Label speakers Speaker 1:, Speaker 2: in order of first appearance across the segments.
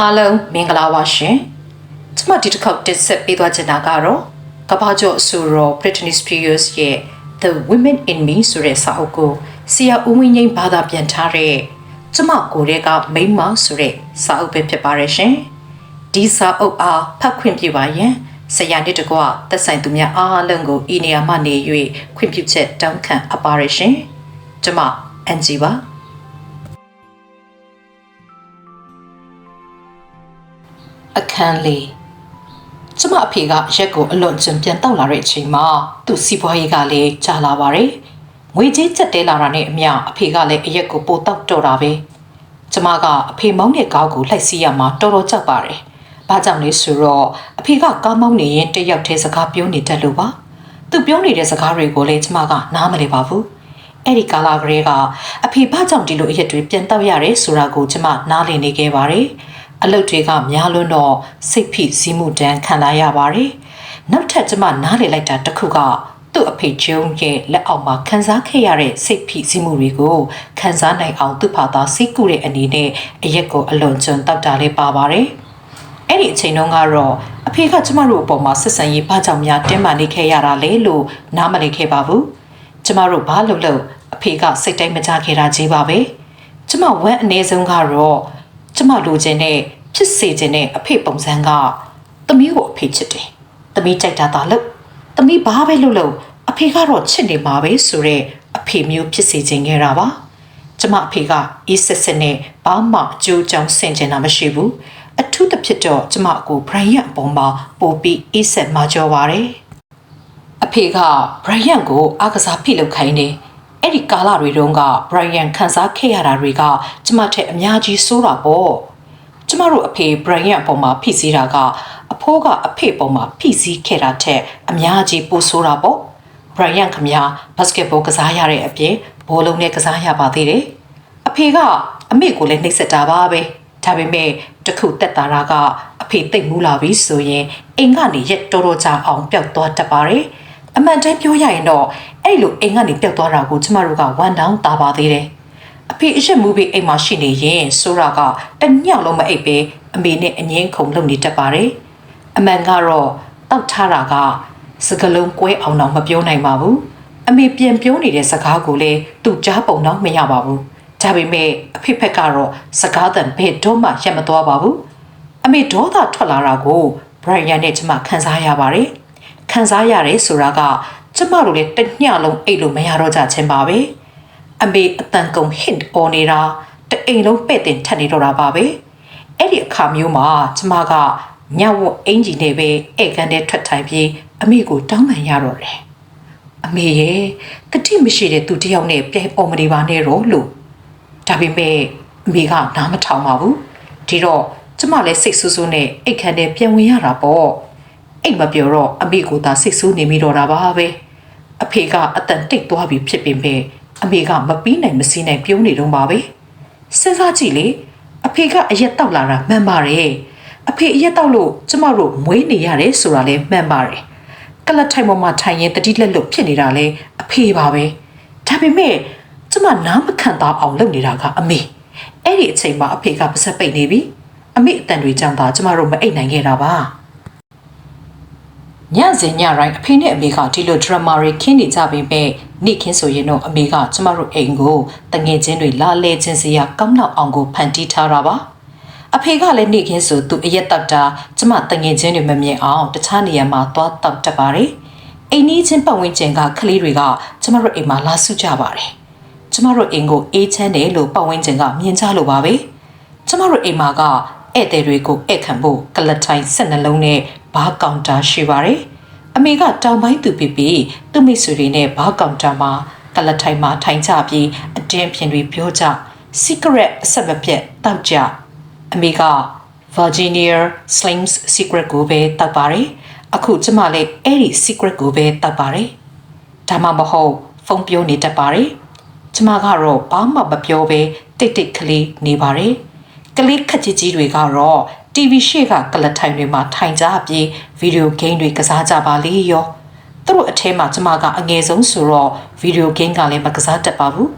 Speaker 1: အားလုံးမင်္ဂလာပါရှင်။ကျွန်မဒီတစ်ခေါက်တင်ဆက်ပေးသွားချင်တာကတော့ကမ္ဘာကျော်အဆိုတော် Britney Spears ရဲ့ The Women in Me ဆိုတဲ့စာအုပ်ကိုဆရာဦးဝင်းငိမ့်ဘာသာပြန်ထားတဲ့ကျွန်မကိုယ်တည်းကမိန်းမဆိုတဲ့စာအုပ်ပဲဖြစ်ပါရဲ့ရှင်။ဒီစာအုပ်အားဖတ်ခွင့်ပြုပါရန်ဆရာနှစ်တကွသက်ဆိုင်သူများအားလုံးကိုဤနေရာမှနေ၍ခွင့်ပြုချက်တောင်းခံအပ်ပါရဲ့ရှင်။ကျွန်မအန်ဂျီပါ။ အခန်းလေးကျမအဖေကရက်ကိုအလွန်ကျင်ပြန်တောက်လာတဲ့အချိန်မှာသူ့စီးပွားရေးကလည်းကြာလာပါတယ်။ငွေကြေးချက်တဲလာတာနဲ့အမျှအဖေကလည်းအရက်ကိုပိုတောက်တော့တာပဲ။ကျမကအဖေမောင်းတဲ့ကားကိုလှိုက်စီးရမှာတော်တော်ကြောက်ပါတယ်။ဘာကြောင့်လဲဆိုတော့အဖေကကားမောင်းနေရင်တယောက်တည်းစကားပြောနေတတ်လို့ပါ။သူပြောနေတဲ့စကားတွေကိုလည်းကျမကနားမလည်ပါဘူး။အဲ့ဒီကာလာကလေးကအဖေဘာကြောင့်ဒီလိုအရက်တွေပြန်တောက်ရတယ်ဆိုတာကိုကျမနားလည်နေခဲ့ပါတယ်။ အလုပ်တွေကများလွန်းတော့စိတ်ဖိစီးမှုတန်းခံလာရပါတယ်။နောက်ထပ်ကျမနားလေလိုက်တာတစ်ခုကသူ့အဖေကျုံရဲ့လက်အောက်မှာခံစားခဲ့ရတဲ့စိတ်ဖိစီးမှုတွေကိုခံစားနိုင်အောင်သူ့ဖာသာစိတ်ကူတဲ့အနေနဲ့အရက်ကိုအလွန်ကျွံတောက်တာလေးပါပါတယ်။အဲ့ဒီအချိန်တုန်းကတော့အဖေကကျမတို့အပေါ်မှာဆက်ဆံရေးဘာကြောင့်များတင်းမာနေခဲ့ရတာလဲလို့နားမလည်ခဲ့ပါဘူး။ကျမတို့ဘာလို့လို့အဖေကစိတ်တိုင်းမကြခဲ့တာကြီးပါပဲ။ကျမဝမ်းအနည်းဆုံးကတော့ ကျမလိုချင်တဲ့ဖြစ်စေချင်တဲ့အဖေပုံစံကသမီးကိုအဖေချစ်တယ်။သမီးကြိုက်တာသာလို့သမီးဘာပဲလုပ်လို့အဖေကတော့ချစ်နေမှာပဲဆိုတဲ့အဖေမျိုးဖြစ်စေချင်ခဲ့တာပါ။ကျမအဖေကအေးဆက်ဆက်နဲ့ဘာမှအကျိုးကြောင့်ဆင်ခြင်တာမရှိဘူး။အထူးသဖြင့်တော့ကျမအကို Brian အပေါ်မှာပိုပြီးအေးဆက်မှကြောပါတယ်။အဖေက Brian ကိုအားကစားဖိလုပ်ခိုင်းတယ်။ အဲ့ဒီကာလတွေတုန်းက Brian ခန်းစားခဲ့ရတာတွေကကျမထက်အများကြီးဆိုးတာပေါ့။ကျမတို့အဖေ Brian အပေါ်မှာဖိစီးတာကအဖိုးကအဖေပေါ်မှာဖိစီးခဲ့တာထက်အများကြီးပိုဆိုးတာပေါ့။ Brian ခမညာဘတ်စကတ်ဘောကစားရတဲ့အပြင်ဘောလုံးနဲ့ကစားရပါသေးတယ်။အဖေကအမေကိုလည်းနှိပ်စက်တာပါပဲ။ဒါပေမဲ့တခုတက်တာတာကအဖေတိတ်မူလာပြီဆိုရင်အိမ်ကနေရက်တော်တော်ကြာအောင်ပျောက်သွားတတ်ပါတယ်။ အမှန်တမ်းပြောရရင်တော့အဲ့လိုအိမ်ကနေပျောက်သွားတာကိုကျမတို့ကဝန်တောင်းတာပါသေးတယ်။အဖေအရက်မူပြီးအိမ်မှာရှိနေရင်ဆိုရာကတညောင်လုံးမအိပ်ပဲအမေနဲ့အငင်းခုန်လုပ်နေတတ်ပါတယ်။အမှန်ကတော့တောက်ထားတာကစကလုံးကွဲအောင်တော့မပြောနိုင်ပါဘူး။အမေပြန်ပြောနေတဲ့စကားကိုလည်းသူကြားပုံတော့မရပါဘူး။ဒါပေမဲ့အဖေဖက်ကတော့စကားတန်ဘယ်တော့မှရက်မသွားပါဘူး။အမေဒေါသထွက်လာတာကို Brian နဲ့ကျမခံစားရပါတယ်။ ခံစားရတယ်ဆိုတာကကျမတို့လည်းတညလုံးအိတ်လို့မရတော့ကြချင်းပါပဲအမေအတန်ကုန် hint အော်နေတာတအိမ်လုံးပဲ့တင်ထက်နေတော့တာပါပဲအဲ့ဒီအခါမျိုးမှာကျမကညဝတ်အင်ဂျီနဲ့ပဲဧကန်တဲ့ထွက်ထိုင်ပြီးအမေကိုတောင်းပန်ရတော့တယ်အမေရဲ့တတိမရှိတဲ့သူတယောက်နဲ့ပြိုင်ပေါ်မနေပါနဲ့တော့လို့ဒါပေမဲ့အမေကနားမထောင်ပါဘူးဒီတော့ကျမလည်းစိတ်ဆူဆူနဲ့အိတ်ခမ်းနဲ့ပြန်ဝင်ရတာပေါ့ အိတ်မပြောတော့အမေကိုသာစိတ်ဆူးနေမိတော့တာပါပဲအဖေကအတန်တိတ်သွားပြီဖြစ်ပေမဲ့အမေကမပြီးနိုင်မစည်းနိုင်ပြုံးနေတော့ပါပဲစဉ်းစားကြည့်လေအဖေကအရက်တောက်လာတာမှန်ပါတယ်အဖေအရက်တောက်လို့ကျမတို့မွေးနေရတယ်ဆိုတာလည်းမှန်ပါတယ်ကလတ်ထိုင်ပေါ်မှာထိုင်ရင်တတိလက်လွတ်ဖြစ်နေတာလဲအဖေပါပဲဒါပေမဲ့ကျမနားမခံတော့အောင်လုပ်နေတာကအမေအဲ့ဒီအချိန်မှာအဖေကပါဆက်ပိတ်နေပြီအမေအတန်တွေကြောင့်သာကျမတို့မအိတ်နိုင်ခဲ့တာပါ ညစဉ်ညတိုင်းအဖေနဲ့အမေကဒီလိုဒရမာတွေခင်းနေကြပေမဲ့နေ့ခင်းဆိုရင်တော့အမေကကျမတို့အိမ်ကိုတငယ်ချင်းတွေလာလဲချင်းစရာကောင်းလောက်အောင်ကိုဖန်တီးထားတာပါအဖေကလည်းနေ့ခင်းဆိုသူအရက်တောက်တာကျမတငယ်ချင်းတွေမမြင်အောင်တခြားနေရာမှာသွားတောက်တတ်ပါတယ်အိမ်နီးချင်းပတ်ဝန်းကျင်ကကလေးတွေကကျမတို့အိမ်မှာလာစုကြပါတယ်ကျမတို့အိမ်ကိုအေးချမ်းတယ်လို့ပတ်ဝန်းကျင်ကမြင်ကြလို့ပါပဲကျမတို့အိမ်မှာကဧည့်သည်တွေကိုဧည့်ခံဖို့ကလထိုင်၁၂လုံးနဲ့ဘားကောင်တာရှိပါတယ်။ အမေကတောင်ပိုင်းသူပြပြီးသူ့မိတ်ဆွေတွေနဲ့ဘားကောင်တာမှာကလထိုင်မှာထိုင်ကြပြီးအတင်းဖြင်တွေပြောကြ secret အဆက်မပြတ်တောက်ကြအမေက Virginia Slims secret ကိုပဲတောက်ပါတယ်။အခုကျမလည်းအဲ့ဒီ secret ကိုပဲတောက်ပါတယ်။ဒါမှမဟုတ်ဖုန်းပြောနေတတ်ပါတယ်။ကျမကတော့ဘာမှမပြောဘဲတိတ်တိတ်ကလေးနေပါတယ်။ကလေးခက်ကြီးကြီးတွေကတော့ TV ရှေ့ကကလထိုင်တွေမှာထိုင်ကြပြီးဗီဒီယိုဂိမ်းတွေကစားကြပါလေရောသူတို့အထဲမှာကျမကအငယ်ဆုံးဆိုတော့ဗီဒီယိုဂိမ်းကလည်းမကစားတတ်ပါဘူး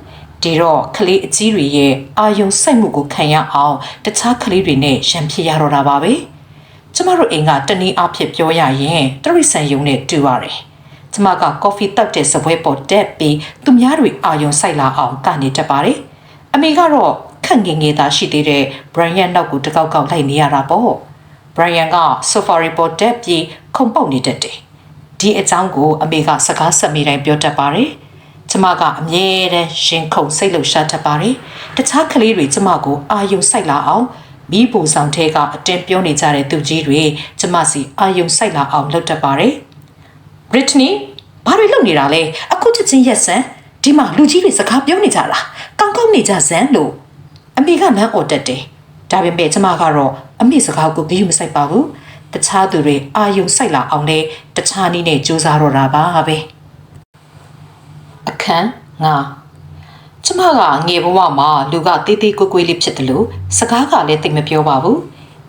Speaker 1: ဒီတော့ကလေးအကြီးတွေရဲ့အာယုံစိုက်မှုကိုခံရအောင်တခြားကလေးတွေနဲ့ရံဖြစ်ရတော့တာပါပဲကျမတို့အိမ်ကတနည်းအားဖြင့်ပြောရရင်တရိษံယုံနဲ့တူပါတယ်ကျမကကော်ဖီတောက်တဲ့စပွဲပေါ်တက်ပြီးသူများတွေအာယုံစိုက်လာအောင်ကနေတတ်ပါတယ်အမေကတော့ ခန့်ငယ်ငယ်သားရှိသေးတဲ့ Brian နောက်ကိုတကောက်ကောက်လိုက်နေရတာပေါ့ Brian က Safari ပေါ်တက်ပြီးခုန်ပေါက်နေတတ်တယ်ဒီအကြောင်းကိုအမေကစကားဆက်မိတိုင်းပြောတတ်ပါတယ်ကျမကအမြဲတမ်းရှင်ခုန်စိတ်လှုပ်ရှားတတ်ပါတယ်တခြားကလေးတွေကျမကိုအာယုံစိုက်လာအောင်မိဘဆောင်ထဲကအတင်းပြောနေကြတဲ့သူကြီးတွေကျမစီအာယုံစိုက်လာအောင်လုပ်တတ်ပါတယ် Brittany ဘာတွေလုပ်နေတာလဲအခုချက်ချင်းရက်စမ်းဒီမှာလူကြီးတွေစကားပြောနေကြလားကောင်းကောင်းနေကြစမ်းလို့ အမေကလမ်းអော်တက်တယ်ဒါပေမဲ့ကျမကတော့အမေစကားကိုဂရုမစိုက်ပါဘူးတခြားသူတွေအာယုံစိုက်လာအောင်လဲတခြားနည်းနဲ့စူးစမ်းတော့တာပါပဲအခန်းငါကျမကငယ်ဘဝမှာလူကတေးသေးကိုကိုွေးလေးဖြစ်တယ်လို့စကားကလည်းတိတ်မပြောပါဘူး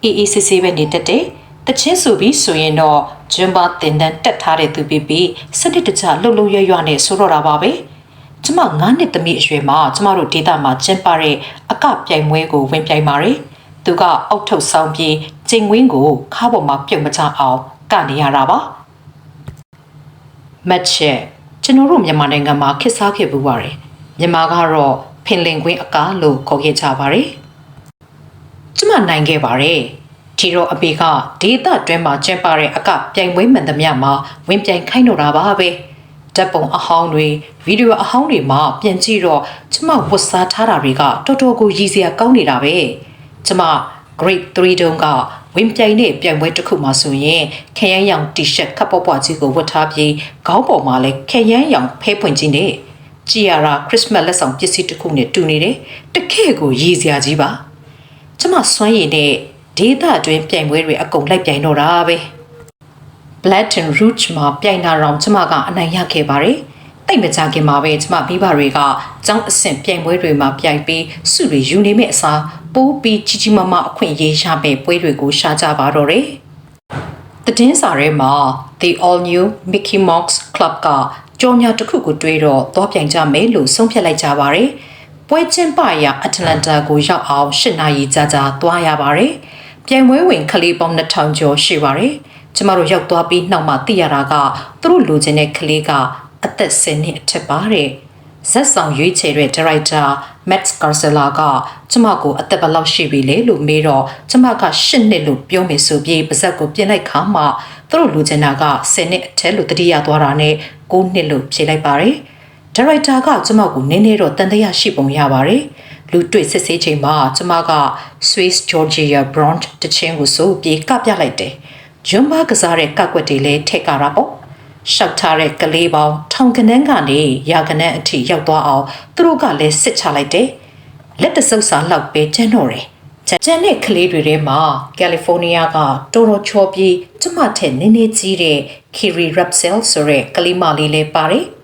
Speaker 1: အေးအေးဆေးဆေးပဲနေတတ်တယ်တချင်းဆိုပြီးဆိုရင်တော့ဂျွန်ဘာတင်တန်တက်ထားတဲ့သူပြပြီးစနစ်တကျလှုပ်လှုပ်ရွရွနဲ့ဆိုတော့တာပါပဲ ကျမ9နှစ်သမီးအရွယ်မှာကျမတို့ဒေသမှာကျင်းပတဲ့အကပြိုင်ပွဲကိုဝင်ပြိုင်ပါတယ်သူကအောက်ထုတ်ဆောင်ပြီးကျင်ဝင်းကိုခါးပေါ်မှာပြုတ်မချအောင်ကနေရတာပါမတ်ချက်ကျွန်တော်တို့မြန်မာနိုင်ငံမှာခေတ်စားခဲ့ပူပါတယ်မြန်မာကတော့ဖင်လင်ကွင်းအကားလို့ခေါ်ခဲ့ကြပါတယ်ကျမနိုင်ခဲ့ပါတယ်ဒီတော့အပေကဒေသတွင်းမှာကျင်းပတဲ့အကပြိုင်ပွဲမှန်သမျှမှာဝင်ပြိုင်ခိုင်းတော့တာပါပဲ ဓာတ်ပုံအဟောင်းတွေဗီဒီယိုအဟောင်းတွေမှာပြင်ကြည့်တော့ကျမဝတ်စားထားတာတွေကတော်တော်ကိုရည်စရာကောင်းနေတာပဲကျမ grade 3တုန်းကဝင်ပြိုင်တဲ့ပြိုင်ပွဲတစ်ခုမှာဆိုရင်ခရမ်းရောင် T-shirt ခပ်ပွားပွားကြီးကိုဝတ်ထားပြီးခေါင်းပေါ်မှာလည်းခရမ်းရောင်ဖဲပွင့်ကြီးနဲ့ကြည်ရတာခရစ်စမတ်လက်ဆောင်ပစ္စည်းတစ်ခုနဲ့တူနေတယ်တကယ့်ကိုရည်စရာကြီးပါကျမစွမ်းရည်နဲ့ဒေသအတွင်းပြိုင်ပွဲတွေအကုန်လိုက်ပြိုင်တော့တာပဲ Black and Rouge မှာပြိုင်တာတော့ကျမကအနိုင်ရခဲ့ပါတယ်တိတ်မကြခင်မှာပဲကျမမိဘတွေကကျောင်းအဆင့်ပြိုင်ပွဲတွေမှာပြိုင်ပြီးစုတွေယူနေမဲ့အစားပိုးပြီးကြီးကြီးမားမားအခွင့်အရေးရမယ့်ပွဲတွေကိုရှာကြပါတော့တယ်။တည်င်းစာထဲမှာ The All New Mickey Mouse Club ကကြော်ညာတစ်ခုကိုတွေးတော့သွားပြိုင်ကြမယ်လို့ဆုံးဖြတ်လိုက်ကြပါတယ်။ပွဲချင်းပရာအတ္တလန်တာကိုရောက်အောင်၈နာရီကြာကြာသွားရပါတယ်။ပြိုင်ပွဲဝင်ကလေးပေါင်း2000ကျော်ရှိပါတယ်။ ကျမတို့ရောက်သွားပြီးနောက်မှသိရတာကသူတို့လိုချင်တဲ့ကလေးကအသက်10နှစ်အထက်ပါတဲ့ဇက်ဆောင်ရွေးချယ်တဲ့ဒါရိုက်တာ Max Garcella ကကျမကိုအသက်ဘယ်လောက်ရှိပြီလဲလို့မေးတော့ကျမက10နှစ်လို့ပြောမယ်ဆိုပြီးပါဇက်ကိုပြင်လိုက်ခါမှသူတို့လူချင်တာက10နှစ်အထက်လို့တတိယသွားတာနဲ့9နှစ်လို့ဖြေလိုက်ပါတယ်ဒါရိုက်တာကကျမကိုနည်းနည်းတော့တန်တရားရှိပုံရပါတယ်လူတွေ့စစ်ဆေးချိန်မှာကျမက Swiss Georgia Brand တချင်းကိုဆိုပြေကပြလိုက်တယ် ဂျွန်ဘာကစားတဲ့ကကွက်တွေလည်းထည့်ကြတာပေါ့ရှောက်ထားတဲ့ကလေးပေါင်းထောင်ကနန်းကနေရာကနန်းအထိရောက်သွားအောင်သူတို့ကလည်းစစ်ချလိုက်တယ်လက်တဆုပ်စာလောက်ပဲကျန်းတော့တယ်ကျန်တဲ့ကလေးတွေထဲမှာကယ်လီဖိုးနီးယားကတော်တော်ချောပြီးကျမထက်နည်းနည်းကြီးတဲ့ Kiri Rapsel ဆိုတဲ့ကလေးမလေးလည်းပါတယ်။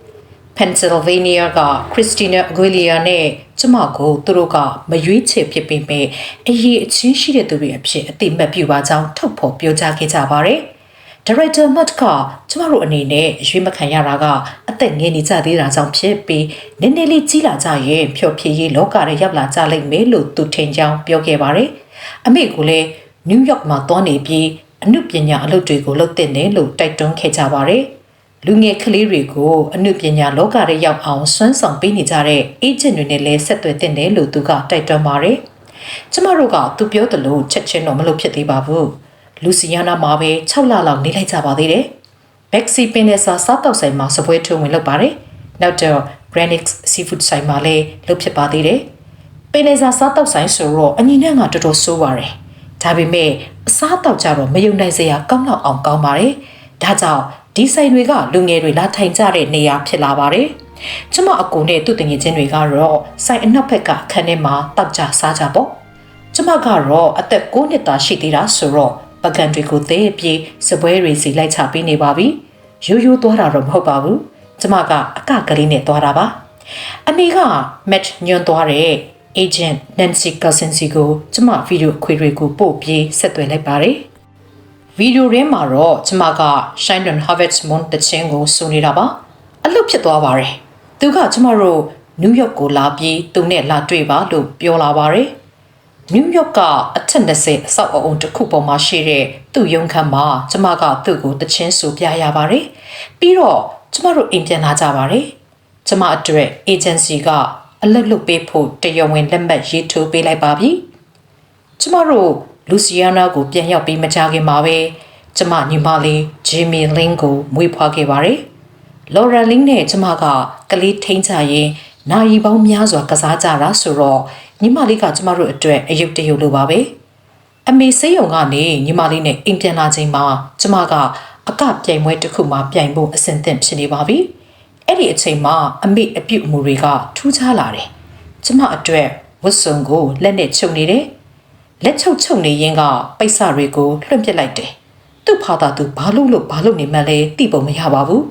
Speaker 1: Pennsylvania က Christina Aguilera နဲ့ကျမကိုသူတို့ကမရွေးချယ်ဖြစ်ပေမဲ့အရေးအချင်းရှိတဲ့သူတွေအဖြစ်အတိမတ်ပြပါကြောင်းထုတ်ဖော်ပြောကြားခဲ့ကြပါတယ်။ Director Matt ကကျမတို့အနေနဲ့ရွေးမခံရတာကအသက်ငယ်နေကြသေးတာကြောင့်ဖြစ်ပြီးနည်းနည်းလေးကြီးလာကြရင်ဖြော်ဖြေရေးလောကထဲရောက်လာကြလိမ့်မယ်လို့သူထင်ကြောင်းပြောခဲ့ပါတယ်။အမေကလည်းနယူးယောက်မှာသွားနေပြီးအမှုပညာအလုပ်တွေကိုလုပ်တဲ့တယ်လို့တိုက်တွန်းခဲ့ကြပါတယ်။ လူငယ်ကလေးတွေကိုအမှုပညာလောကထဲရောက်အောင်စွမ်းဆောင်ပေးနေကြတဲ့ agent တွေနဲ့လည်းဆက်သွယ်တဲ့တယ်လို့သူကတိုက်တွန်းပါတယ်။ကျမတို့ကသူပြောသလိုချက်ချင်းတော့မလုပ်ဖြစ်သေးပါဘူး။လူစီယာနာမှာပဲ6လလောက်နေလိုက်ကြပါသေးတယ်။ဘက်ဆီပင်နဲ့စာစားတော့ဆိုင်မှာစပွဲထုံးဝင်လုပ်ပါတယ်။နောက်တော့ Granix Seafood ဆိုင်မှာလည်းလုပ်ဖြစ်ပါသေးတယ်။ပင်နေစာစားတော့ဆိုင်ဆိုတော့အညီနဲ့ကတော်တော်ဆိုးပါတယ်။ဒါပေမဲ့အစားတော့ကြတော့မယုံနိုင်စရာကောင်းတော့အောင်ကောင်းပါတယ်။ဒါကြောင့် ဒီဆိုင်တွေကလူငယ်တွေလာထိုင်ကြတဲ့နေရာဖြစ်လာပါတယ်။ကျမအကူနဲ့သူ့တင်ငယ်ချင်းတွေကတော့ဆိုင်အနောက်ဘက်ကအခန်းထဲမှာတောက်ကြစားကြပေါ့။ကျမကတော့အသက်9နှစ်သားရှိသေးတာဆိုတော့ပကံတွေကိုသဲပြေးစပွဲတွေစီလိုက်ချပေးနေပါပြီ။ရိုးရိုးသွားတာတော့မဟုတ်ပါဘူး။ကျမကအကကလေးနဲ့သွားတာပါ။အမေက match ညွန်သွားတဲ့ agent Nancy Cousins ကိုကျမဗီဒီယိုအခွေတွေကိုပို့ပြီးဆက်သွယ်လိုက်ပါတယ်။ ဗီဒီယိုထဲမှာတော့ကျမက Shine on Harvest Moon တခြင်းကိုစုနေတာပါ။အလုပ်ဖြစ်သွားပါတယ်။သူကကျမတို့နယူးယောက်ကိုလာပြီးသူနဲ့လာတွေ့ပါလို့ပြောလာပါတယ်နယူးယောက်ကအထက်20အဆောက်အအုံတစ်ခုပေါ်မှာရှိတဲ့သူ့ရုံခန်းမှာကျမကသူ့ကိုတချင်းဆိုပြရပါတယ်ပြီးတော့ကျမတို့အိမ်ပြန်လာကြပါတယ်ကျမအတွက် agency ကအလုပ်လုပ်ပေးဖို့တရားဝင်လက်မှတ်ရေးထိုးပေးလိုက်ပါပြီကျမတို့ လူစီယာနာကိုပြန်ရောက်ပြီးမကြခင်မှာပဲကျမညီမလေးဂျီမီလင်းကိုမွေးဖွားခဲ့ပါတယ်လော်ရန်လင်းနဲ့ကျမကကလေးထိန်းချရင်နာရီပေါင်းများစွာကစားကြတာဆိုတော့ညီမလေးကကျမတို့အတွက်အယုတ်တယုတ်လိုပါပဲအမေစေးရုံကနေညီမလေးနဲ့အိမ်ပြန်လာချိန်မှာကျမကအကပြိုင်ပွဲတစ်ခုမှာပြိုင်ဖို့အဆင်သင့်ဖြစ်နေပါပြီအဲ့ဒီအချိန်မှာအမေအပြုတ်အမူတွေကထူးခြားလာတယ်ကျမအတွက်ဝတ်စုံကိုလက်နဲ့ချုပ်နေတယ် လက်ချုပ်ချုပ်နေရင်ကပိတ်စတွေကိုလွှင့်ပစ်လိုက်တယ်သူ့ဖာသာသူဘာလို့လို့ဘာလို့နေမှလဲသိပုံမရပါဘူး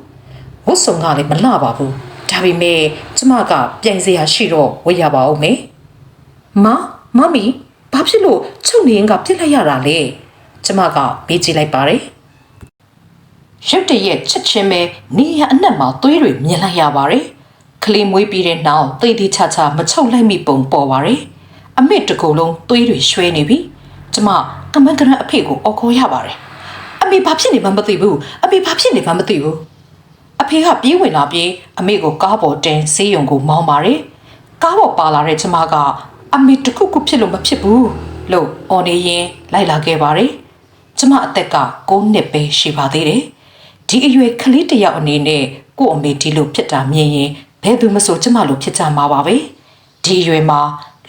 Speaker 1: ဝတ်စုံကလည်းမလှပါဘူးဒါပေမဲ့ကျမကပြိုင်စရာရှိတော့ဝတ်ရပါဦးမယ်မမမီဘာဖြစ်လို့ချုပ်နေရင်ကပြစ်လိုက်ရတာလဲကျမကမေးကြည့်လိုက်ပါတယ်ရုတ်တရက်ချက်ချင်းပဲနေရအနက်မှာသွေးတွေမြင်လိုက်ရပါတယ်ကလေးမွေးပြီးတဲ့နောက်သေသေးချာချာမချုပ်လိုက်မိပုံပေါ်ပါတယ် အမေတကူလုံးသွေးတွေရွှဲနေပြီကျမကမန်းကရန်အဖေကိုအော်ခေါ်ရပါတယ်အမေဘာဖြစ်နေမှမသိဘူးအမေဘာဖြစ်နေမှမသိဘူးအဖေကပြေးဝင်လာပြီးအမေကိုကားပေါ်တင်ဆေးရုံကိုမောင်းပါတယ်ကားပေါ်ပါလာတဲ့ကျမကအမေတခုခုဖြစ်လို့မဖြစ်ဘူးလို့အော်နေရင်လိုက်လာခဲ့ပါတယ်ကျမအသက်က9နှစ်ပဲရှိပါသေးတယ်ဒီအရွယ်ကလေးတစ်ယောက်အနေနဲ့ကို့အမေဒီလိုဖြစ်တာမြင်ရင်ဘယ်သူမဆိုကျမလိုဖြစ်ကြမှာပါပဲဒီအရွယ်မှာ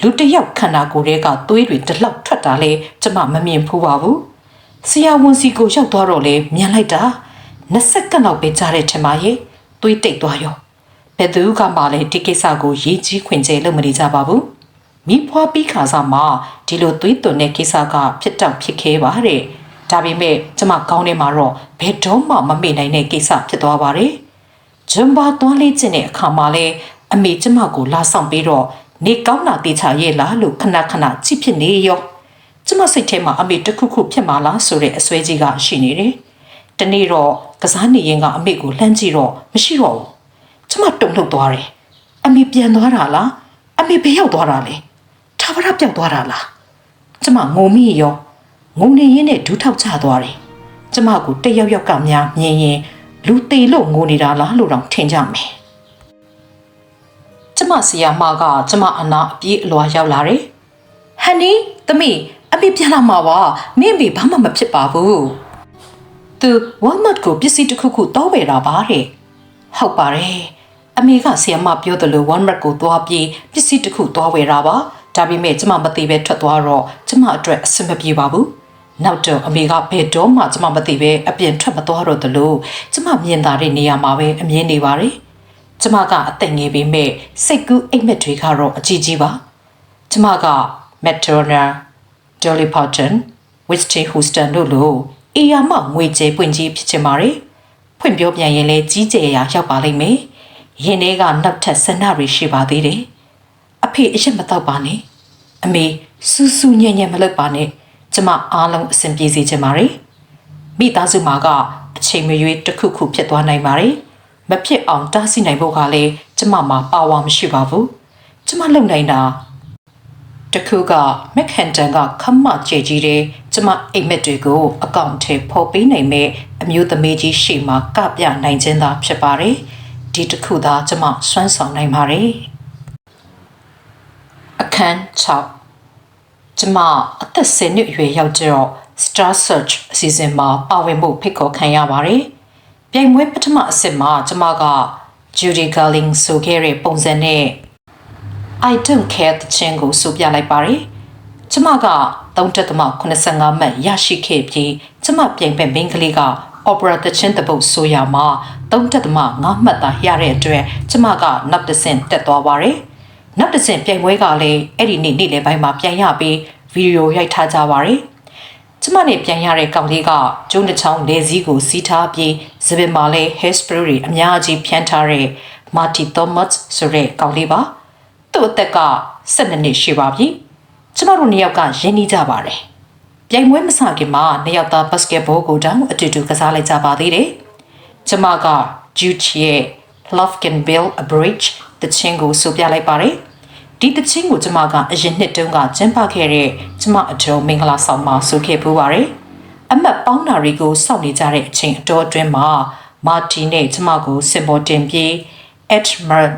Speaker 1: လူတစ်ယောက်ခန္ဓာကိုယ်တွေကသွေးတွေတလောက်ထွက်တာလဲကျမမမြင်ဖူးပါဘူးဆရာဝန်စီကိုရောက်သွားတော့လေမြန်လိုက်တာ20စက္ကန့်လောက်ပဲကြားတဲ့ထင်ပါရဲ့သွေးတိတ်သွားရောဘယ်သူကမှလည်းဒီကိစ္စကိုရေးကြီးခွင်ကျဲလို့မနေကြပါဘူးမိဖွားပြီးခါစားမှာဒီလိုသွေးသွန်တဲ့ကိစ္စကဖြစ်တော့ဖြစ်ခဲပါတဲ့ဒါပေမဲ့ကျမကောင်းထဲမှာတော့ဘယ်တော့မှမမေ့နိုင်တဲ့ကိစ္စဖြစ်သွားပါတယ်ဂျွန်ဘာသွားလေးကျင်တဲ့အခါမှာလဲအမေကျမကိုလာဆောင်ပြီးတော့ နေကောင်းတာတေချာရဲ့လားလို့ခဏခဏကြည့်ဖြစ်နေရောကျမစိတ်ထဲမှာအမေတခုခုဖြစ်မှာလားဆိုတဲ့အစွဲကြီးကရှိနေတယ်။တနေ့တော့ကစားနေရင်ကအမေကိုလှမ်းကြည့်တော့မရှိတော့ဘူး။ကျမတုန်လှုပ်သွားတယ်။အမေပြန်သွားတာလား။အမေဘယ်ရောက်သွားတာလဲ။ထာဝရပြောက်သွားတာလား။ကျမငုံမိရောငုံနေရင်းနဲ့ဒူးထောက်ချသွားတယ်။ကျမကိုတက်ရောက်ရောက်ကများမြင်ရင်လူသေးလို့ငိုနေတာလားလို့တော့ထင်ကြမယ်။ ကျမဆီယာမကကျမအနာအပြေးအလွာရောက်လာတယ်။ဟန်နီသမီးအမေပြန်လာမှာပါ။မင်းမေဘာမှမဖြစ်ပါဘူး။သူဝမ်မတ်ကိုပစ္စည်းတစ်ခုခုတောင်းဝယ်တာပါတဲ့။ဟုတ်ပါတယ်။အမေကဆီယာမပြောတယ်လို့ဝမ်မတ်ကိုသွားပြီးပစ္စည်းတစ်ခုတောင်းဝယ်တာပါ။ဒါပေမဲ့ကျမမသိပဲထွက်သွားတော့ကျမအတွက်အဆင်မပြေပါဘူး။နောက်တော့အမေကဘယ်တော့မှကျမမသိပဲအပြင်ထွက်မသွားတော့သလိုကျမမြင်သာတဲ့နေရာမှာပဲအမြင်နေပါတယ်။ ကျမကအသက်ငယ်ပေမဲ့စိတ်ကူးအိမ်မက်တွေကတော့အကြီးကြီးပါ။ကျမက Madonna, Dolly Parton, Whitney Houston တို့လိုအေယာမငွေကြေးပွင့်ကြီးဖြစ်ချင်ပါတယ်။ဖွင့်ပြောပြန်ရင်လည်းကြီးကျယ်ရာရောက်ပါလိမ့်မယ်။ရင်ထဲကနောက်ထပ်ဆန္ဒတွေရှိပါသေးတယ်။အဖေအရက်မတော့ပါနဲ့။အမေစူးစူးညံ့ညံ့မလုပ်ပါနဲ့။ကျမအားလုံးအဆင်ပြေစေချင်ပါတယ်။မိသားစုမှာကအချိန်မရွေးတစ်ခုခုဖြစ်သွားနိုင်ပါတယ်။ မဖြစ်အောင်တားဆီးနိုင်ဖို့ကလည်းကျမမှာပါဝါမရှိပါဘူး။ကျမလုံနိုင်တာတခုကမက်ခန်တန်ကခမကြေကြီးတဲ့ကျမအိမ်မက်တွေကိုအကောင့်ထဲပေါ်ပေးနိုင်မဲ့အမျိုးသမီးကြီးရှိမှကပြနိုင်ခြင်းသာဖြစ်ပါတယ်။ဒီတခုသာကျမစွမ်းဆောင်နိုင်ပါတယ်။အခန်း6ကျမအသက်10နှစ်အရွယ်ရောက်ကြတော့ Star Search အစီအစဉ်မှာပါဝင်မှုဖိတ်ခေါ်ခံရပါတယ်။ ပြိုင်ပွဲပထမအဆင့်မှာကျမက Judy Garling ဆိုခဲ့တဲ့ပုံစံနဲ့ I don't care တခြင်းကိုဆိုပြလိုက်ပါတယ်။ကျမက3.85မှတ်ရရှိခဲ့ပြီးကျမပြိုင်ပွဲမင်းကလေးက opera တခြင်းတပုတ်ဆိုရမှာ3.5မှတ်သာရတဲ့အတွက်ကျမကနောက်တစ်ဆင့်တက်သွားပါတယ်။နောက်တစ်ဆင့်ပြိုင်ပွဲကလည်းအဲ့ဒီနေ့နေ့လယ်ပိုင်းမှာပြန်ရပြီးဗီဒီယိုရိုက်ထားကြပါတယ်။ ကျမနဲ့ပြန်ရတဲ့ကောင်လေးကကျုံးတစ်ချောင်းလေစည်းကိုစီးထားပြီးစပင်မှာလည်း hair spray တွေအများကြီးဖြန်းထားတဲ့ Marty Thomas ဆိုတဲ့ကောင်လေးပါ။သူ့အသက်က12နှစ်ရှိပါပြီ။ကျမတို့နှစ်ယောက်ကရင်းနှီးကြပါတယ်။ပြိုင်ပွဲမစခင်မှာနှစ်ယောက်သားဘတ်စကတ်ဘောကိုတောင်အတူတူကစားလိုက်ကြပါသေးတယ်။ကျမက Jude ရဲ့ Love Can Build a Bridge တချင်းကိုဆိုပြလိုက်ပါတယ် ဒီတချင်းကိုကျမကအရင်နှစ်တုန်းကကျင်းပခဲ့တဲ့ကျမအတော်မင်္ဂလာဆောင်မှာဆိုခဲ့ပူပါတယ်အမတ်ပေါင်းနာရီကိုစောင့်နေကြတဲ့အချိန်အတော်အတွင်းမှာမာတီနဲ့ကျမကိုစင်ပေါ်တင်ပြီး Edmund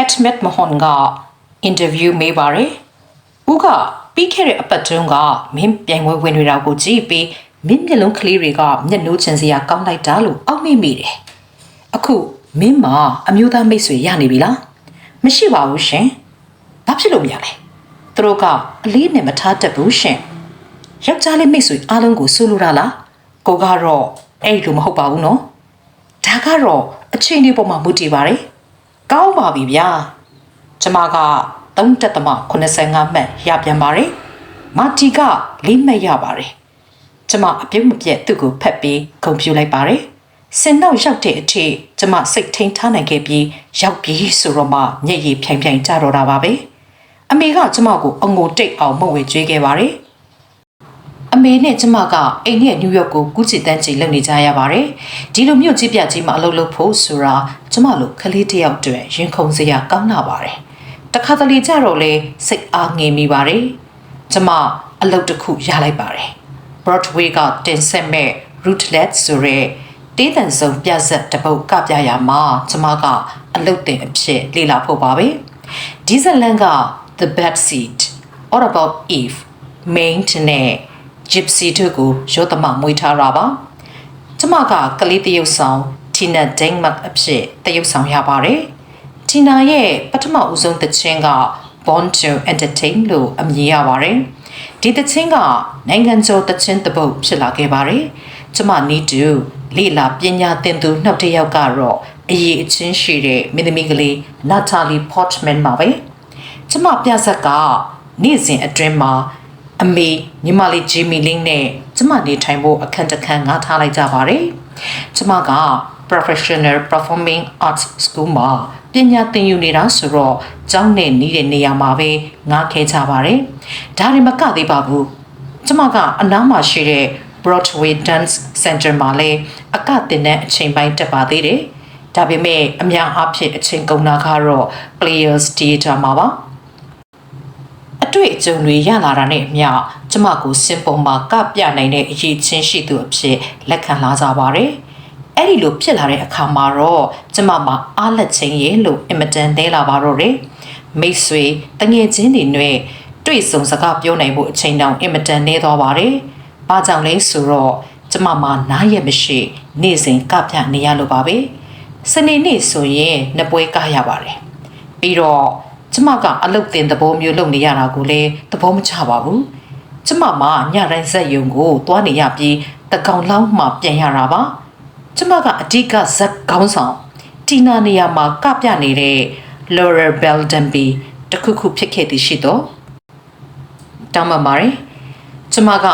Speaker 1: Edmund Mahon ကအင်တာဗျူးမေးပါတယ်ဦးကပြီးခဲ့တဲ့အပတ်တုန်းကမင်းပြိုင်ပွဲဝင်နေတာကိုကြည့်ပြီးမင်းမျက်လုံးကလေးတွေကမျက်နှိုးချင်စရာကောင်းလိုက်တာလို့အောက်မေ့မိတယ်အခုမင်းမအမျိုးသားမိတ်ဆွေရနေပြီလား မရှိပါဘူးရှင်ဘာဖြစ်လို့မရလဲသူတို့ကအလေးနဲ့မထားတတ်ဘူးရှင်ယောက်ျားလေးမိတ်ဆွေအားလုံးကိုဆိုလိုတာလားကိုကတော့အဲ့လိုမဟုတ်ပါဘူးနော်ဒါကတော့အချိန်လေးပေါ်မှာမူတည်ပါတယ်ကောင်းပါပြီဗျာကျမက3.85မှတ်ရပြန်ပါတယ်မာတီက4မှတ်ရပါတယ်ကျမအပြုံးမပြတ်သူ့ကိုဖက်ပြီးဂုံပြူလိုက်ပါတယ် စင်နောက်ရောက်တဲ့အထိကျမစိတ်ထိန်ထားနိုင်ခဲ့ပြီးရောက်ပြီးဆိုတော့မှမျက်ရည်ဖြိုင်ဖြိုင်ကျတော့တာပါပဲအမေကကျမကိုအငိုတိတ်အောင်မှုတ်ဝေကျွေးခဲ့ပါတယ်အမေနဲ့ကျမကအိမ်နဲ့နယူးယောက်ကိုကူးချီတန်းချီလုပ်နေကြရပါတယ်ဒီလိုမြို့ကြီးပြကြီးမှာအလုပ်လုပ်ဖို့ဆိုတာကျမလိုကလေးတစ်ယောက်တည်းရင်ခုန်စရာကောင်းလာပါတယ်တခါတလေကြတော့လေစိတ်အားငြိမ်မိပါတယ်ကျမအလုပ်တစ်ခုရလိုက်ပါတယ် Broadway ကတင်ဆက်မဲ့ Rootlet ဆိုရဲတေး တန်ဆုံးပြဆက်တပုတ်ကပြရမှာကျမကအလုတ်တင်အဖြစ်လေ့လာဖို့ပါပဲဒီဇလန်က The Bad Seed All About Eve Maint နဲ့ Gypsy တို့ကိုရောသမမွေးထားတာပါကျမကကလေးတရုပ်ဆောင် Tina Dengmark အဖြစ်တရုပ်ဆောင်ရပါတယ် Tina ရဲ့ပထမဦးဆုံးသချင်းက Born to Entertain လို့အမည်ရပါတယ်ဒီသချင်းကနိုင်ငံကျော်သချင်းတစ်ပုဒ်ဖြစ်လာခဲ့ပါတယ် ကျမနီးတူလေလာပညာသင်သူနှစ်တစ်ယောက်ကတော့အရေးအချင်းရှိတဲ့မင်းသမီးကလေး Natalie Portman ပါပဲကျမပြဆက်ကနေ့စဉ်အတွင်းမှာအမေညီမလေးဂျီမီလင်းနဲ့ကျမနေထိုင်ဖို့အခန့်တခန့်ငါထားလိုက်ကြပါတယ်ကျမက professional performing arts school မှာပညာသင်ယူနေတာဆိုတော့ကျောင်းနဲ့နီးတဲ့နေရာမှာပဲငါခဲကြပါတယ်ဒါတွေမကသေးပါဘူးကျမကအနားမှာရှိတဲ့ Broadway Dance Center မှာလည်းအကတင်တဲ့အချိန်ပိုင်းတက်ပါသေးတယ်။ဒါပေမဲ့အများအားဖြင့်အချိန်ကုန်တာကတော့ Players Theatre မှာပါ။အတွေ့အကြုံတွေရလာတာနဲ့အမျှကျမကိုစင်ပုံမှာကပြနိုင်တဲ့အရေးချင်းရှိသူအဖြစ်လက်ခံလာကြပါတယ်။အဲ့ဒီလိုဖြစ်လာတဲ့အခါမှာတော့ကျမမှာအားလက်ချင်းရဲ့လို့အင်မတန်သေးလာပါတော့တယ်။မိတ်ဆွေတငယ်ချင်းတွေနဲ့တွေ့ဆုံစကားပြောနိုင်ဖို့အချိန်တောင်အင်မတန်နေသွားပါတယ်။။ ဘာကြောင့်လဲဆိုတော့ကျမမှာနားရမရှိ နေ့စဉ်ကပြနေရလို့ပါပဲ။စနေနေ့ဆိုရင်နှစ်ပွဲကရပါတယ်။ပြီးတော့ကျမကအလုတ်တင်သဘောမျိုးလုပ်နေရတာကိုလည်းသဘောမချပါဘူး။ကျမမှာညတိုင်းဇက်ယုံကိုသွားနေရပြီးတကောင်လောင်းမှပြန်ရတာပါ။ကျမကအဓိကဇက်ကောင်းဆောင်တီနာနေရာမှာကပြနေတဲ့ Laura Beldenby တခုခုဖြစ်ခဲ့သည်ရှိတော့တောင်းပန်ပါတယ်။ ကျမက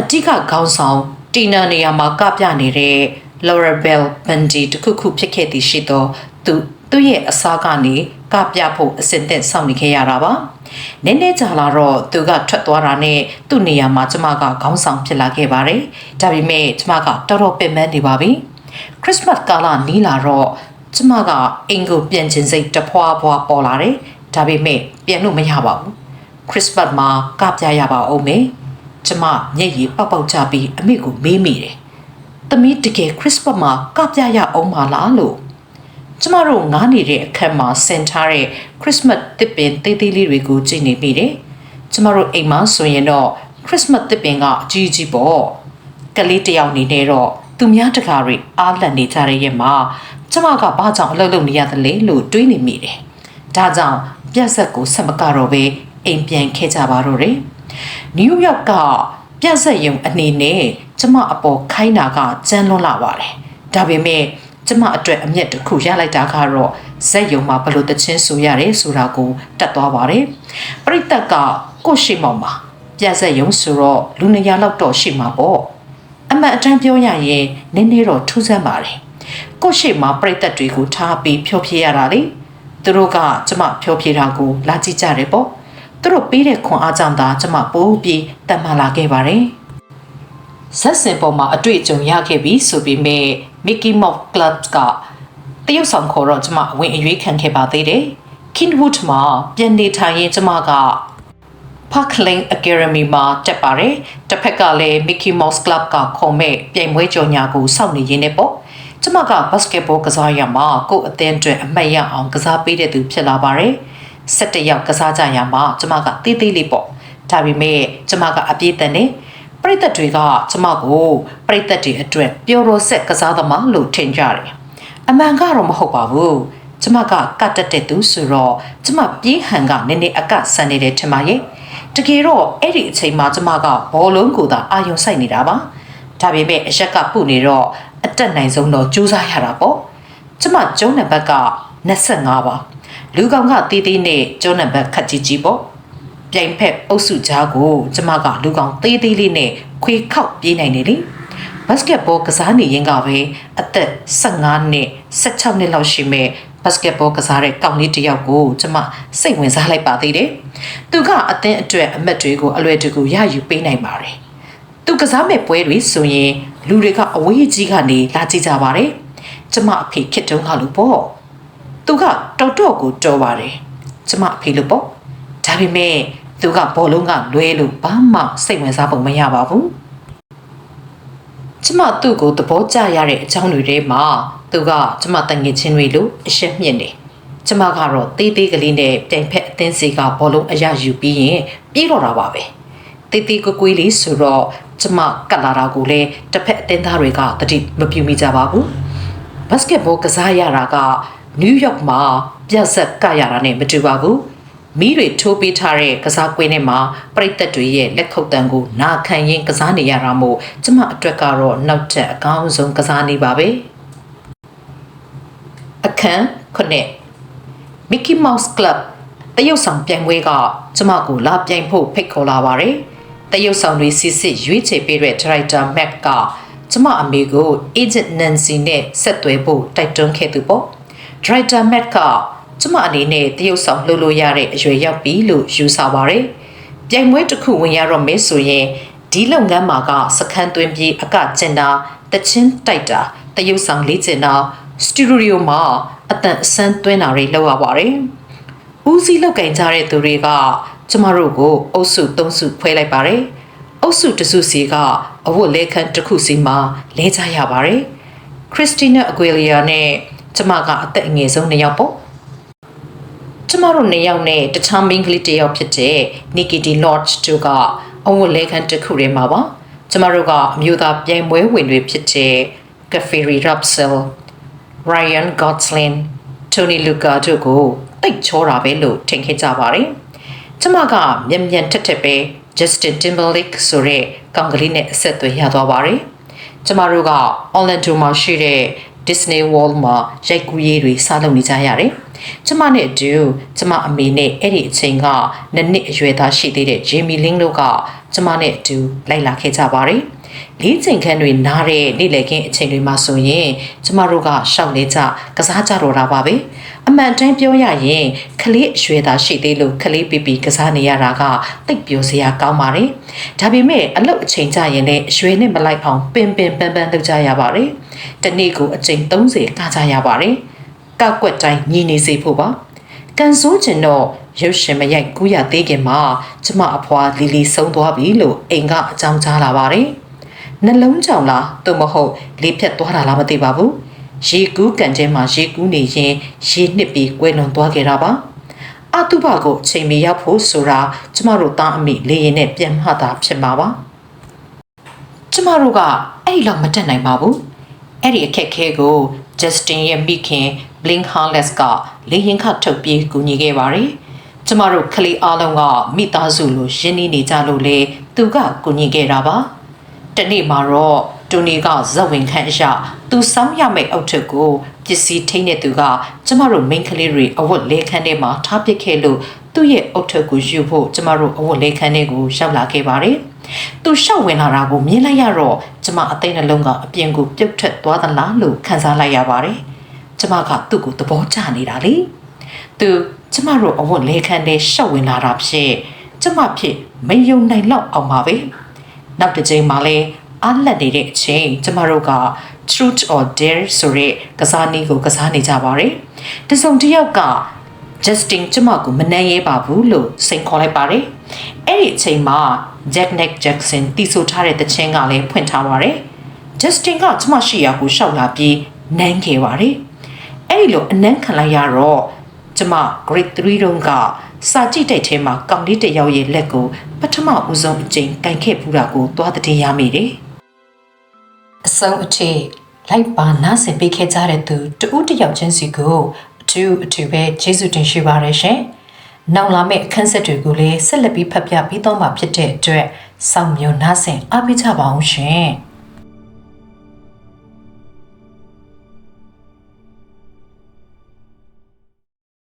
Speaker 1: အတိကခေါင်းဆောင်တီနာနေရာမှာကပြနေတဲ့ Laura Bell Bundy တခုခုဖြစ်ခဲ့သည်ရှိသောသူသူ့ရဲ့အစားကနေကပြဖို့အစစ်သက်စောင့်နေခဲ့ရတာပါ။နည်းနည်းကြာလာတော့သူကထွက်သွားတာနဲ့သူ့နေရာမှာကျမကခေါင်းဆောင်ဖြစ်လာခဲ့ပါတယ်။ဒါပေမဲ့ကျမကတော်တော်ပင်ပန်းနေပါပြီ။ Christmas ကာလနီးလာတော့ကျမကအင်ကိုပြန်ခြင်းစိတ်တဖွာဖွာပေါ်လာတယ်။ဒါပေမဲ့ပြန်လို့မရပါဘူး။ Christmas မှာကပြရပါအောင်မယ်။ ကျမမျက်ရည်ပေါက်ပေါက်ချပြီးအမေကိုမေးမိတယ်။သမီးတကယ်ခရစ်ပတ်မှာကပြရအောင်ပါလားလို့ကျမတို့ငားနေတဲ့အခန်းမှာဆင်ထားတဲ့ခရစ်မတ်တစ်ပင်သေးသေးလေးတွေကိုကြည့်နေမိတယ်။ကျမတို့အိမ်မှာဆိုရင်တော့ခရစ်မတ်တစ်ပင်ကအကြီးကြီးပေါ့။ကလေးတယောက်နေနေတော့သူများတကာတွေအားလတ်နေကြတဲ့ရက်မှာကျမကဘာကြောင့်အလုပ်လုပ်နေရသလဲလို့တွေးနေမိတယ်။ဒါကြောင့်ပြက်ဆက်ကိုဆက်မကတော့ပဲအိမ်ပြန်ခဲ့ကြပါတော့တယ်။ နယူးယောက်ကပြက်ဆက်ယုံအနေနဲ့ကျမအပေါ်ခိုင်းတာကကြမ်းလွန်းလာပါတယ်ဒါပေမဲ့ကျမအတွက်အမျက်တစ်ခုရလိုက်တာကတော့ဇက်ယုံမှာဘလို့တချင်းဆိုရတယ်ဆိုတာကိုတတ်သွားပါတယ်ပရိသတ်ကကိုရှိမောင်မှာပြက်ဆက်ယုံဆိုတော့လူနေရာလောက်တော့ရှိမှာပေါ့အမှန်အတမ်းပြောရရင်နည်းနည်းတော့ထူးဆန်းပါတယ်ကိုရှိမှာပရိသတ်တွေကိုထားပြီးဖြောပြရတာလေသူတို့ကကျမဖြောပြတာကိုလာကြည့်ကြတယ်ပေါ့ သူတို့ပေးတဲ့ခွန်အားကြောင့်သာကျမပိုးပြီးတတ်မှလာခဲ့ပါတယ်ဇက်စင်ပေါ်မှာအတွေ့အကြုံရခဲ့ပြီဆိုပေမဲ့ Mickey Mouse Club ကတရုတ်ဆောင်ခေါ်တော့ကျမအဝင်အရွေးခံခဲ့ပါသေးတယ် Kinwood မှာပြန်နေထိုင်ရင်ကျမက Parkland Academy မှာတက်ပါတယ်တစ်ဖက်ကလည်း Mickey Mouse Club ကခေါ်မဲ့ပြိုင်ပွဲကြော်ညာကိုစောင့်နေရင်းနဲ့ပေါ့ကျမကဘတ်စကတ်ဘောကစားရမှာကိုယ့်အသင်းအတွက်အမှတ်ရအောင်ကစားပေးတဲ့သူဖြစ်လာပါတယ် 17ယောက်ကစားကြရမှာကျမကတေးသေးလေးပေါ့ဒါပေမဲ့ကျမကအပြည့်တန်နေပရိသတ်တွေကကျမကိုပရိသတ်တွေအတွက်ပျော်တော်ဆက်ကစားသမားလို့ထင်ကြတယ်အမှန်ကတော့မဟုတ်ပါဘူးကျမကကတ်တက်တဲ့သူဆိုတော့ကျမပြေးဟန်ကနည်းနည်းအကဆန်နေတယ်ထင်ပါရဲ့တကယ်တော့အဲ့ဒီအချိန်မှာကျမကဘောလုံးကိုသာအာယုံစိုက်နေတာပါဒါပေမဲ့အရက်ကပုနေတော့အတက်နိုင်ဆုံးတော့ကြိုးစားရတာပေါ့ကျမကျုံးနံပါတ်က25ပါ လူကောင်ကတီးတီးနဲ့ကျုံးနံပါတ်ခက်ကြီးကြီးပေါ့ပြိုင်ဖက်အုပ်စုကြားကိုကျမကလူကောင်သေးသေးလေးနဲ့ခွေခောက်ပြေးနိုင်တယ်လေဘတ်စကတ်ဘောကစားနေရင်ကပဲအသက်15နှစ်16နှစ်လောက်ရှိမဲ့ဘတ်စကတ်ဘောကစားတဲ့ကောင်လေးတစ်ယောက်ကိုကျမစိတ်ဝင်စားလိုက်ပါသေးတယ်။သူကအသင်းအတွက်အမတ်တွေကိုအလွယ်တကူရယူပေးနိုင်ပါတယ်။သူကစားမဲ့ပွဲတွေဆိုရင်လူတွေကအဝေးကြီးကနေလာကြည့်ကြပါတယ်။ကျမအဖေခစ်တုံးကလို့ပေါ့။ သူကတော်တော်ကိုတော်ပါတယ်။ကျမအဖေလို့ပေါ့။ဒါပေမဲ့သူကဘောလုံးကလွဲလို့ဘာမှစိတ်ဝင်စားပုံမရပါဘူး။ကျမသူ့ကိုသဘောကျရတဲ့အကြောင်းတွေထဲမှာသူကကျမတငယ်ချင်းတွေလို့အရှက်မြင့်တယ်။ကျမကတော့တေးသေးကလေးနဲ့ပြိုင်ဖက်အသင်းစီကဘောလုံးအရယူပြီးရင်ပြေးတော့တာပါပဲ။တေးသေးကွကွေးလေးဆိုတော့ကျမကတ်လာတာကိုလည်းတစ်ဖက်အသင်းသားတွေကတတိမပြူမိကြပါဘူး။ဘတ်စကတ်ဘောကစားရတာက နယူးယောက်မှာပြက်ဆက်ကရတာနဲ့မတူပါဘူး။မီးတွေထိုးပေးထားတဲ့ကစားကွင်းထဲမှာပြိသက်တွေရဲ့လက်ခုပ်တံကိုနာခံရင်ကစားနေရတာမို့ကျမအတွက်ကတော့နောက်ထပ်အကောင်းဆုံးကစားနေပါပဲအခန်းခုနှစ် Mickey Mouse Club တရုတ်ဆောင်ပြိုင်ပွဲကကျမကိုလာပြိုင်ဖို့ဖိတ်ခေါ်လာပါတယ်တရုတ်ဆောင်တွေစစ်စစ်ရွေးချယ်ပေးတဲ့ Director Mac ကကျမအမေကို Agent Nancy နဲ့ဆက်သွယ်ဖို့တိုက်တွန်းခဲ့သူပေါ့ Director Mac ကကျမအနေနဲ့တရုတ်ဆောင်လှုပ်လို့ရတဲ့အရွယ်ရောက်ပြီလို့ယူဆပါတယ်။ပြိုင်ပွဲတစ်ခုဝင်ရတော့မယ်ဆိုရင်ဒီလုပ်ငန်းမှာကစခန်းသွင်းပြီးအကကျင်တာတချင်းတိုက်တာတရုတ်ဆောင်လေ့ကျင့်တာစတူဒီယိုမှာအတန်အဆန်းသွင်းတာတွေလုပ်ရပါတယ်။ဦးစီးလောက်ကင်ကြတဲ့သူတွေကကျမတို့ကိုအုပ်စု၃စုဖွဲလိုက်ပါတယ်။အုပ်စုတစ်စုစီကအဝတ်လဲခန်းတစ်ခုစီမှာလဲကြရပါတယ်။ခရစ်စတီနာအကွေလီယာနဲ့ ကျမကအသက်အငယ်ဆုံးနှစ်ယောက်ပေါ့။ကျမတို့နှစ်ယောက်နဲ့တခြားမိန်းကလေးတစ်ယောက်ဖြစ်တဲ့ Nikki Lodge တို့ကအဝတ်လဲခန်းတစ်ခုထဲမှာပါကျမတို့ကအမျိုးသားပြိုင်ပွဲဝင်တွေဖြစ်တဲ့ Gaffery Rapsel Ryan Gosling Tony Luca တို့ကိုတိတ်ချောတာပဲလို့ထင်ခဲ့ကြပါတယ်ကျမကမျက်မျက်ထက်ထက်ပဲ Justin Timberlake ဆိုတဲ့ကောင်ကလေးနဲ့အဆက်အသွယ်ရသွားပါတယ်ကျမတို့က Orlando မှာရှိတဲ့ Disney World မှာရိုက်ကူးရေးတွေစလုပ်နေကြရတယ်။ကျမနဲ့အတူကျမအမေနဲ့အဲ့ဒီအချိန်ကနှစ်နှစ်အရွယ်သားရှိသေးတဲ့ဂျေမီလင်းတို့ကကျမနဲ့အတူလိုက်လာခဲ့ကြပါတယ်။လေးချိန်ခန်းတွေနားတဲ့နေ့လည်ခင်းအချိန်တွေမှာဆိုရင်ကျမတို့ကရှောက်လေကြကစားကြတော့တာပါပဲ။အမှန်တမ်းပြောရရင်ကလေးအရွယ်သားရှိသေးလို့ကလေးပီပီကစားနေရတာကတိတ်ပြောစရာကောင်းပါတယ်။ဒါပေမဲ့အလုပ်အချိန်ကြရင်လည်းအရွယ်နဲ့မလိုက်အောင်ပင်ပင်ပန်းပန်းလုပ်ကြရပါတယ်။ တနေ့ကိုအချိန်30ကကြရပါတယ်။ကောက်ွက်တိုင်းညီနေစေဖို့ပါကန်ဆိုးကျင်တော့ရုပ်ရှင်မရိုက်ကူးရသေးခင်မှာကျမအဖွာလီလီဆုံးသွားပြီလို့အိမ်ကအကြောင်းကြားလာပါတယ်နှလုံးကြောင်လားသို့မဟုတ်လေဖြတ်သွားတာလားမသိပါဘူးရေကူးကန်ကျဲမှာရေကူးနေရင်ရေနှစ်ပြီးကွဲလွန်သွားခဲ့တာပါအတုပကိုအချိန်မီရောက်ဖို့ဆိုတာကျမတို့သားအမိလေရင်နဲ့ပြန်မှတာဖြစ်မှာပါကျမတို့ကအဲ့ဒီလောက်မတက်နိုင်ပါဘူး အဲ့ဒီအခက်ခဲကို Justin ရဲ့မိခင် Blink Harless ကလေရင်ခထုတ်ပြေးကူညီခဲ့ပါတယ်။ကျမတို့ကလေးအားလုံးကမိသားစုလိုရင်းနှီးနေကြလို့လေသူကကူညီခဲ့တာပါ။တနေ့မှာတော့တူနီကဇက်ဝင်ခန့်အရာသူစောင်းရမယ့်အုတ်ထုပ်ကိုပစ္စည်းထိန်းတဲ့သူကကျမတို့မိန်းကလေးတွေအဝတ်လဲခန်းထဲမှာထားပစ်ခဲ့လို့သူ့ရဲ့အုတ်ထုပ်ကိုယူဖို့ကျမတို့အဝတ်လဲခန်းထဲကိုရောက်လာခဲ့ပါတယ်။ သူရှောက်ဝင်လာတာကိုမြင်လိုက်ရတော့ကျမအသိနှလုံးကအပြင်ကိုပြုတ်ထွက်သွားသလားလို့ခံစားလိုက်ရပါတယ်။ကျမကသူ့ကိုသဘောကျနေတာလေသူကျမတို့အဝတ်လဲခန်းထဲရှော့ဝင်လာတာဖြစ်ကျမဖြစ်မယုံနိုင်လောက်အောင်ပါပဲနောက်တစ်ချိန်မှာလဲအားလက်နေတဲ့အချိန်ကျမတို့က truth or dare ဆိုတဲ့ကစားနည်းကိုကစားနေကြပါတယ်။တစုံတစ်ယောက်က Justin ကျမကိုမနှမ်းရဲပါဘူးလို့စိန်ခေါ်လိုက်ပါတယ်။အဲ့ဒီအချိန်မှာ Jack Nick Jackson တီးဆိုထားတဲ့တခြင်းကလည်းဖွင့်ထားပါတယ်။ Justin ကကျမရှိရာကိုရှောက်လာပြီးနမ်းခဲ့ပါတယ်။အဲ့ဒီလိုအနမ်းခံလိုက်ရတော့ကျမ grade 3တုန်းကစာကြည့်တဲ့ထဲမှာကောင်လေးတစ်ယောက်ရဲ့လက်ကိုပထမဦးဆုံးအကြိမ်ကန်ခဲ့ပူတာကိုသွားတဲ့ရမိတယ်။အဆုံးအထိလိုက်ပါနားဆင်ပေးခဲ့ကြတဲ့သူတဦးတစ်ယောက်ချင်းစီကိုအထူးအထူးပဲကျေးဇူးတင်ရှိပါတယ်ရှင်။ နောက်လာမယ့်အခန်းဆက်တွေကိုလည်းဆက်လက်ပြီးဖတ်ပြပေးတော့မှာဖြစ်တဲ့အတွက်စောင့်မျှော်နားဆင်အားပေးကြပါအောင်ရှင်။